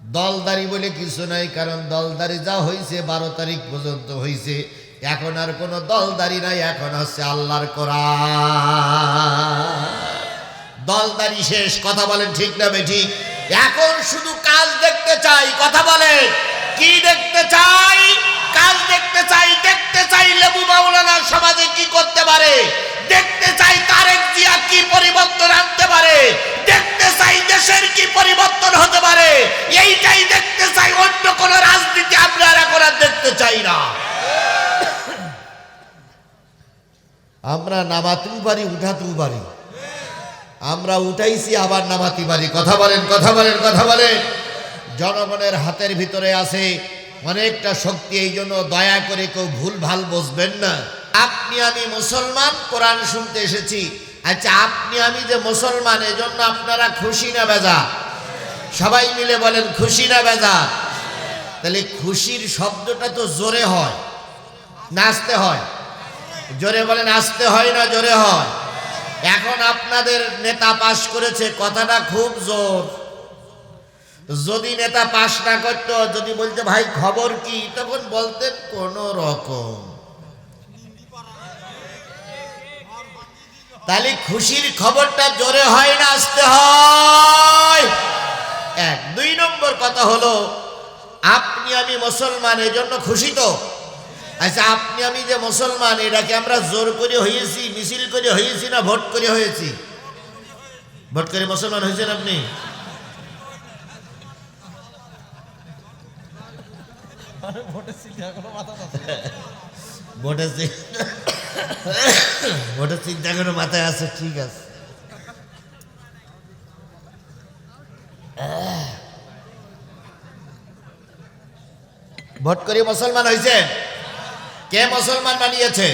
দলদারি বলে কিছু নাই, কারণ দলদারি যা হয়েছে বারো তারিখ পর্যন্ত হয়েছে এখন আর কোনো দলদারি নাই, এখন হচ্ছে আল্লাহর কোরআন। দলদারি শেষ, কথা বলেন ঠিক না বেঠিক এখন শুধু কাজ দেখতে চাই, কথা বলেন। কি দেখতে চাই? কাজ দেখতে চাই দেখতে চাই লেবু মাওলানা সমাজে কি করতে পারে? দেখতে চাই তারেক জিয়া কি পরিবর্তন আনতে পারে? দেখতে চাই দেশের কি পরিবর্তন হতে পারে। এইটাই দেখতে চাই, অন্য কোন রাজনীতি আমরা আর দেখতে চাই না। আমরা নামাতেও পারি, উঠাতেও পারি। আমরা উঠাইছি, আবার নামাতি পারি। কথা বলেন কথা বলেন কথা বলেন। জনগণের হাতের ভিতরে আছে অনেকটা শক্তি, এই জন্য দয়া করে কেউ ভুল ভালো বসবেন না। আপনি, আমি মুসলমান, কোরআন শুনতে এসেছি। আচ্ছা আপনি, আমি যে মুসলমান, এজন্য আপনারা খুশি না বেজা সবাই মিলে বলেন, খুশি না বেজা তাহলে খুশির শব্দটা তো জোরে হয়, নাচতে হয়। জোরে বলেন আসতে হয় না, জোরে হয়। এখন আপনাদের নেতা পাশ করেছে, কথাটা খুব জোর। যদি নেতা পাশ না করতো, যদি বলতে, ভাই, খবর কি? তখন বলতেন কোন রকম। তাহলে খুশির খবরটা জোরে হয় না, আসতে হয়। এক, দুই নম্বর কথা হলো, আপনি আমি মুসলমান, এই জন্য খুশি তো। আচ্ছা আপনি আমি যে মুসলমান, এটাকে আমরা জোর করে হয়েছি মিছিল করে হয়েছি না ভোট করে হয়েছি ভোট করে মুসলমান হয়েছেন আপনি? চিন্তা করে মাথায় আছে, ঠিক আছে। ভোট করে মুসলমান হয়েছে কে মুসলমান বানিয়েছে?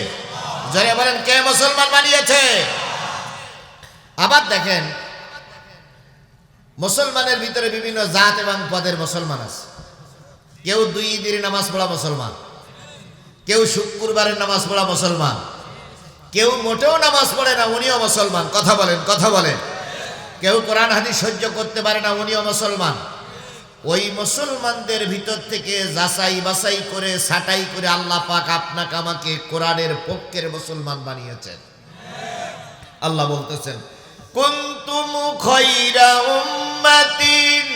জরে বলেন, কে মুসলমান বানিয়েছে? আবার দেখেন, মুসলমানের ভিতরে বিভিন্ন জাত এবং পদের মুসলমান আছে। কেউ দুই ঈদের নামাজ পড়া মুসলমান। কেউ শুক্রবারের নামাজ পড়া মুসলমান, কেউ মোটেও নামাজ পড়ে না, উনিও মুসলমান। কথা বলেন কথা বলেন। কেউ কোরআন, হাদিস সহ্য করতে পারে না, উনিও মুসলমান। ওই মুসলমানদের ভিতর থেকে যাচাই বাছাই করে, ছাটাই করে আল্লাহ পাক আপনাকে আমাকে কোরআনের পক্ষের মুসলমান বানিয়েছেন। আল্লাহ বলতেছেন, কুন্তুম খৈরা উম্মাতিন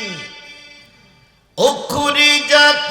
উখরিজাত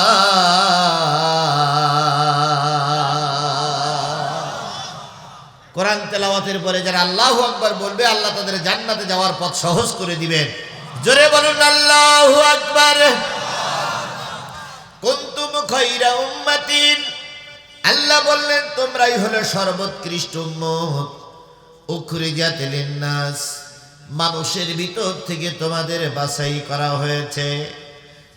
কোরআন তেলাওয়াতের পরে যারা আল্লাহ আকবার বলবে, আল্লাহ তাদের জান্নাতে যাওয়ার পথ সহজ করে দিবেন। জোরে বলুন, আল্লাহ আকবার। কুন্তুম খৈরা উম্মাতিন। আল্লাহ বললেন, তোমরাই হলো সর্বোৎকৃষ্ট উম্মত। উখরিজাত লিন্নাস। মানুষের ভিতর থেকে তোমাদের বাছাই করা হয়েছে।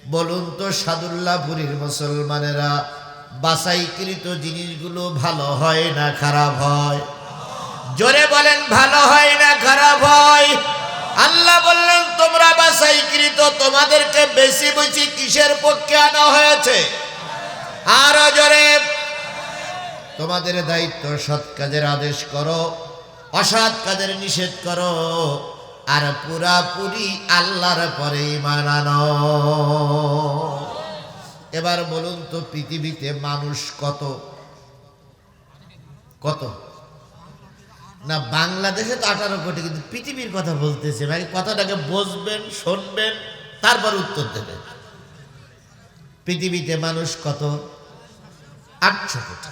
বলুন তো, সাদুল্লাহপুরীর মুসলমানেরা বাছাইকৃত জিনিসগুলো ভালো হয় না খারাপ হয়? জোরে বলেন, ভালো হয় না খারাপ হয়? আল্লাহ বললেন, তোমরা বাছাইকৃত, তোমাদেরকে বেশি বেশি কিসের পক্ষে আনা হয়েছে? আরও জোরে, তোমাদের দায়িত্ব সৎ কাজের আদেশ করো, অসৎ কাজের নিষেধ করো, আর পুরাপুরি আল্লাহর পরে মানানো এবার বলুন তো, পৃথিবীতে মানুষ কত? কত? না, বাংলাদেশে তো আঠারো কোটি, কিন্তু পৃথিবীর কথা বলতেছে। ভাই, কথাটাকে বসবেন, শুনবেন, তারপর উত্তর দেবেন। পৃথিবীতে মানুষ কত? আটশো কোটি।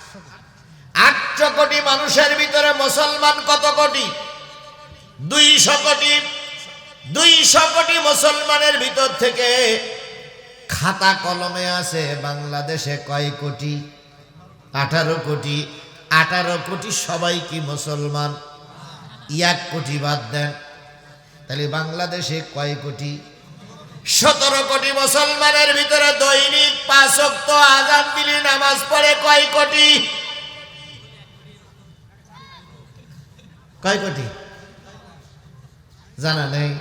আটশো কোটি মানুষের ভিতরে মুসলমান কত কোটি? দুইশো কোটি। দুইশো কোটি মুসলমানের ভিতর থেকে খাতা কলমে আছে, বাংলাদেশে কয় কোটি? আঠারো কোটি। আঠারো কোটি সবাই কি মুসলমান? এক কোটি বাদ দেন। তাহলে বাংলাদেশে কয় কোটি? সতেরো কোটি মুসলমানের ভিতরে দৈনিক পাঁচ অক্ত আজান দিলি নামাজ পড়ে কয় কোটি? কয় কোটি? জানা নেই।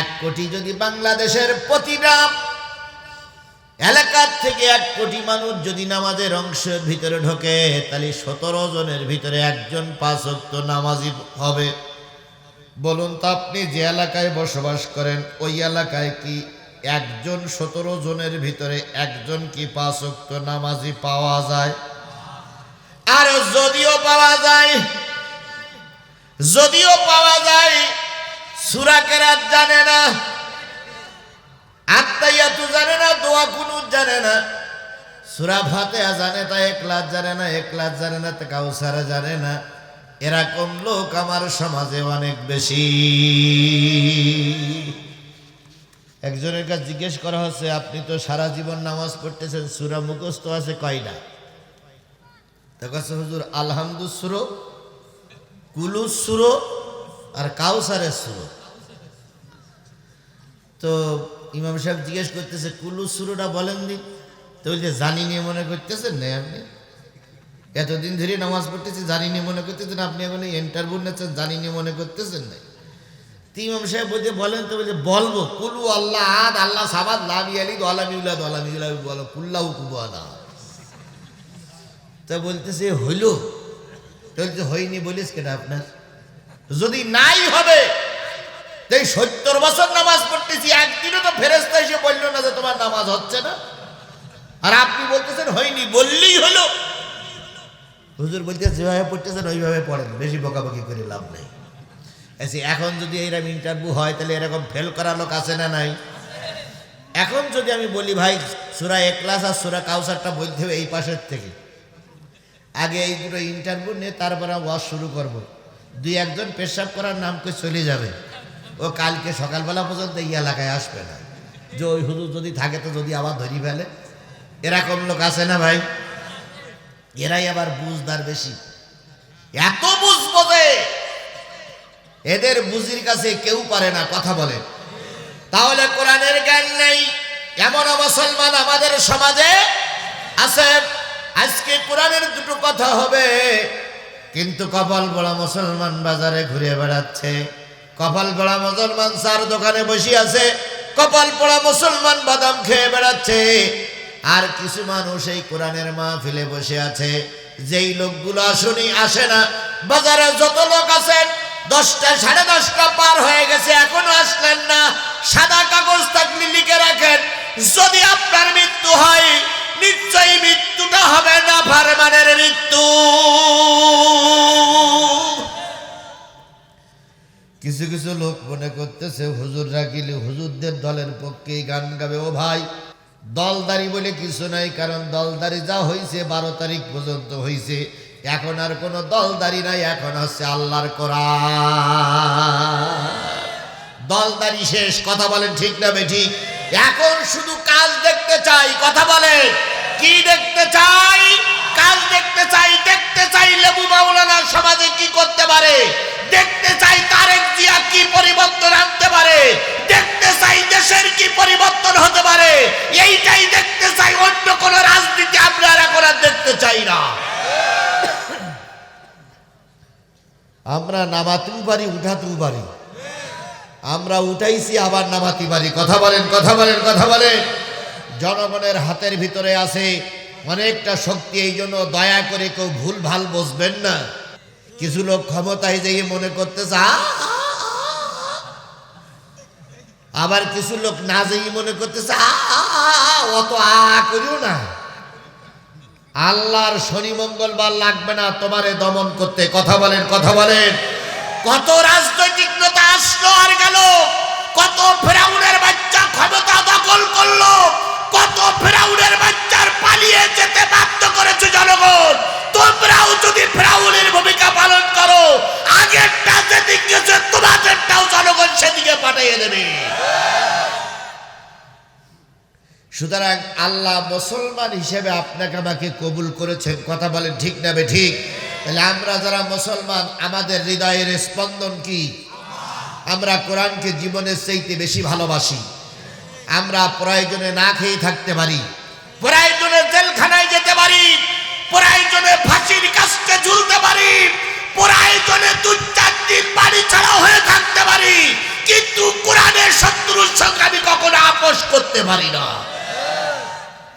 এক কোটি যদি বাংলাদেশের প্রতিটা এলাকার থেকে এক কোটি মানুষ যদি নামাজের অংশের ভিতরে ঢোকে, তাহলে সতেরো জনের ভিতরে একজন পাঁচ অক্ত নামাজি হবে। বলুন তো আপনি, যে এলাকায় বসবাস করেন, ওই এলাকায় কি একজন সতেরো জনের ভিতরে একজন কি পাঁচ অক্ত নামাজি পাওয়া যায়? আর যদিও পাওয়া যায়, যদিও পাওয়া যায় সুরাকেরাত জানে না আত্মাইয়াতু জানে না, দোয়া কুনুত জানে না। সুরা ফাতেহা জানে তা একলাস জানে না একলাস জানে না তা কাউসারা জানে না। এরকম লোক আমার সমাজে অনেক বেশি। একজনের কাছে জিজ্ঞেস করা হচ্ছে, আপনি তো সারা জীবন নামাজ পড়তেছেন, সুরা মুখস্থ আছে কয়টা? তা কাছে হুজুর আলহামদুল সুরো, কুলুস সুরো আর কাউসারের সুরো। তো ইমাম সাহেব জিজ্ঞেস করতেছে, কুলু সুরুটা বলেন দিন। তো বলছে, জানি নিয়ে মনে করতেছেন না আপনি? এতদিন ধরে নামাজ পড়তেছি, জানি নিয়ে মনে করতেছেন আপনি এখন ইন্টারভিউ নিচ্ছেন, জানি নিয়ে মনে করতেছেন না। ইমাম সাহেব বলছে, বলেন তো, বলছে, বলব, কুলু আল্লাহ আদ আল্লাহ সাবাদ লামি আলি দলামি উল্লাহ দলামি উল্লাহ বলো কুল্লাহ কুবু আদা তা বলতেছে, হইল। তো বলছে, হয়নি, বলিস কেটা আপনার? যদি নাই হবে এই সত্তর বছর নামাজ পড়তেছি, একদিনও তো ফেরেস্তা এসে বলল না যে তোমার নামাজ হচ্ছে না। আর আপনি বলতেছেন, হয়নি, বললেই হলো। হুজুর বলতে যেভাবে পড়তেছেন, ওইভাবে পড়েন, বেশি বকাবকি করে লাভ নেই। এসে, এখন যদি এইরকম ইন্টারভিউ হয়, তাহলে এরকম ফেল করা লোক আছে না নাই? এখন যদি আমি বলি, ভাই, সুরা একলাস আর সুরা কাউসারটা বলতে হবে এই পাশের থেকে। আগে এই দুটো ইন্টারভিউ নিয়ে তারপরে ওয়াজ শুরু করব। দুই একজন পেশাব করার নাম করে চলে যাবে। ও কালকে সকালবেলা পর্যন্ত এই এলাকায় আসবে না। যে ওই হুজুর যদি থাকে তো যদি আবার ধরি ফেলে। এরকম লোক আছে না ভাই? এরাই আবার বুঝদার বেশি। এত বুঝ বোঝে এদের বুঝির কাছে কেউ পারে না, কথা বলে। তাহলে কোরআনের জ্ঞান নাই। এমন মুসলমান আমাদের সমাজে আছে, আজকে কোরআনের দুটো কথা হবে। কিন্তু কপাল বড়া মুসলমান বাজারে ঘুরে বেড়াচ্ছে। কপাল পড়া মুসলমান সার দোকানে বসে আছে। কপাল পড়া মুসলমান বাদাম খেয়ে বেড়াচ্ছে। আর কিছু মানুষ এই কোরআনের মাহফিলে বসে আছে। যেই লোকগুলো আসুনি, আসে না। বাজারে যত লোক আছেন, দশটা, সাড়ে দশটা পার হয়ে গেছে, এখনও আসলেন না। সাদা কাগজ থাকলে লিখে রাখেন, যদি আপনার মৃত্যু হয়, নিশ্চয়ই মৃত্যুটা হবে না, ফারমানের মৃত্যু। কিছু কিছু লোক মনে করতেছে হুজুর রাখিলে হুজুরদের দলের পক্ষে গান গাবে। ও ভাই, দলদারি বলে কিছু নাই, কারণ দলদারি যা হয়েছে বারো তারিখ পর্যন্ত হয়েছে এখন আর কোনো দলদারি নাই, এখন হচ্ছে আল্লাহর কোরআন। দলদারি শেষ, কথা বলেন ঠিক না ঠিক এখন শুধু কাজ দেখতে চাই, কথা বলেন। কি দেখতে চাই? কাজ দেখতে চাই দেখতে চাই লেবু মাওলানা সমাজে কি করতে পারে? কি পরিবর্তন আনতে পারে? দেখতে চাই দেশের কি পরিবর্তন হতে পারে। এইটাই দেখতে চাই, অন্য কোন রাজনীতি আমরা এখন দেখতে চাই না। আমরা নামাতেও পারি, উঠাতেও পারি। আমরা উঠাইছি, আবার নামাতি পারি। কথা বলেন কথা বলেন কথা বলেন। জনগণের হাতের ভিতরে আছে অনেকটা শক্তি, এই জন্য দয়া করে কেউ ভুল ভালো বসবেন না। কিছু লোক ক্ষমতায় যেয়ে মনে করতেছে। আবার কিছু লোক না যেয়ে মনে করতেছে অত আ করিও না। আল্লাহর শনি মঙ্গলবার লাগবে না, তোমারে দমন করতে। কথা বলেন কথা বলেন। কত রাজনৈতিক নেতা আসলো আর গেল। কত ফেরাউনের বাচ্চা ক্ষমতা দখল করল। কত ফেরাউনের বাচ্চার পালিয়ে যেতে বাধ্য করেছে জনগণ। সুতরাং আল্লাহ মুসলমান হিসেবে আপনাকে আমাকে কবুল করেছেন। কথা বলেন ঠিক না বে ঠিক? তাহলে আমরা যারা মুসলমান, আমাদের হৃদয়ের স্পন্দন কি? আমরা কোরআনকে জীবনের চাইতে বেশি ভালোবাসি। আমরা প্রয়োজনে না খেয়ে থাকতে পারি। প্রয়োজনে জেলখানায় যেতে পারি। প্রয়োজনে ফাঁসির কাছকে ঝুলতে পারি। প্রয়োজনে দু চার দিন বাড়ি ছাড়া হয়ে থাকতে পারি। কিন্তু কোরআনের শত্রুর সঙ্গে আমি কখনো আপোষ করতে পারি না।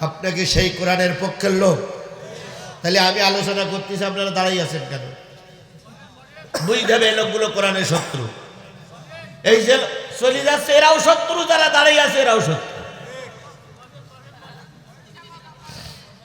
আপনাকে সেই কোরআনের পক্ষের লোক। তাহলে আমি আলোচনা করতেছি, আপনারা দাঁড়াই আছেন কেন? বুঝতে এই লোকগুলো কোরআনের শত্রু। এই যে চলে যাচ্ছে, এরাও শত্রু, যারা দাঁড়াই আছে, এরাও শত্রু।